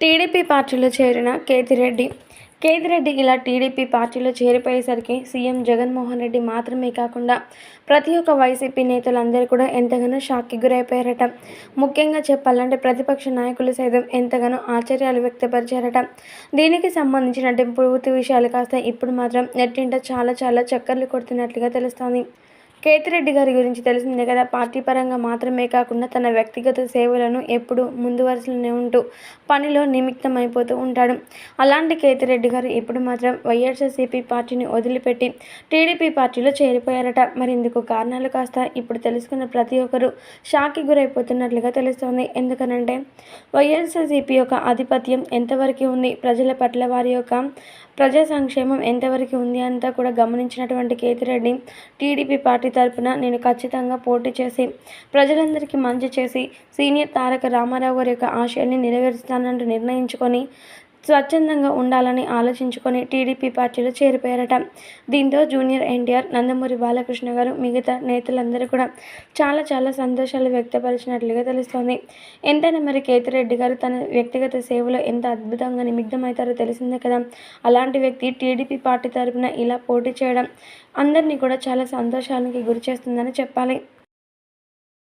TDP పార్టీలో చేరిన కేతిరెడ్డి. కేతిరెడ్డి ఇలా టీడీపీ పార్టీలో చేరిపోయేసరికి సీఎం జగన్మోహన్ రెడ్డి మాత్రమే కాకుండా ప్రతి ఒక్క వైసీపీ నేతలందరూ కూడా ఎంతగానో షాక్కి గురైపోయారట. ముఖ్యంగా చెప్పాలంటే ప్రతిపక్ష నాయకులు సైతం ఎంతగానో ఆశ్చర్యాలు వ్యక్తపరిచారట. దీనికి సంబంధించిన పూర్తి విషయాలు కాస్త ఇప్పుడు మాత్రం నెట్టింట చాలా చాలా చక్కర్లు కొడుతున్నట్లుగా తెలుస్తోంది. కేతిరెడ్డి గారి గురించి తెలిసిందే కదా. పార్టీ పరంగా మాత్రమే కాకుండా తన వ్యక్తిగత సేవలను ఎప్పుడూ ముందు వరుసలోనే ఉంటూ పనిలో నిమిత్తం అయిపోతూ ఉంటాడు. అలాంటి కేతిరెడ్డి గారు ఇప్పుడు మాత్రం వైఎస్ఆర్సీపీ పార్టీని వదిలిపెట్టి టీడీపీ పార్టీలో చేరిపోయారట. మరి ఇందుకు కారణాలు కాస్త ఇప్పుడు తెలుసుకున్న ప్రతి ఒక్కరూ షాక్కి గురైపోతున్నట్లుగా తెలుస్తోంది. ఎందుకనంటే వైఎస్ఆర్సీపీ యొక్క ఆధిపత్యం ఎంతవరకు ఉంది? ప్రజల పట్ల వారి యొక్క ప్రజా సంక్షేమం ఎంతవరకు ఉంది అంతా కూడా గమనించినటువంటి కేతిరెడ్డి టీడీపీ పార్టీ తరపున నేను ఖచ్చితంగా పోటీ చేసి ప్రజలందరికీ మంచి చేసి సీనియర్ తారక రామారావు గారి యొక్క ఆశయాన్ని నెరవేరుస్తానంటూ నిర్ణయించుకొని స్వచ్ఛందంగా ఉండాలని ఆలోచించుకొని టీడీపీ పార్టీలో చేరిపోయారట. దీంతో జూనియర్ ఎన్టీఆర్ నందమూరి బాలకృష్ణ గారు మిగతా నేతలందరూ కూడా చాలా చాలా సంతోషాలు వ్యక్తపరిచినట్లుగా తెలుస్తోంది. ఎంతైనా మరి కేతిరెడ్డి గారు తన వ్యక్తిగత సేవలో ఎంత అద్భుతంగా నిమిగ్ధమవుతారో తెలిసిందే కదా. అలాంటి వ్యక్తి టీడీపీ పార్టీ తరపున ఇలా పోటీ చేయడం అందరినీ కూడా చాలా సంతోషానికి గురి చేస్తుందని చెప్పాలి.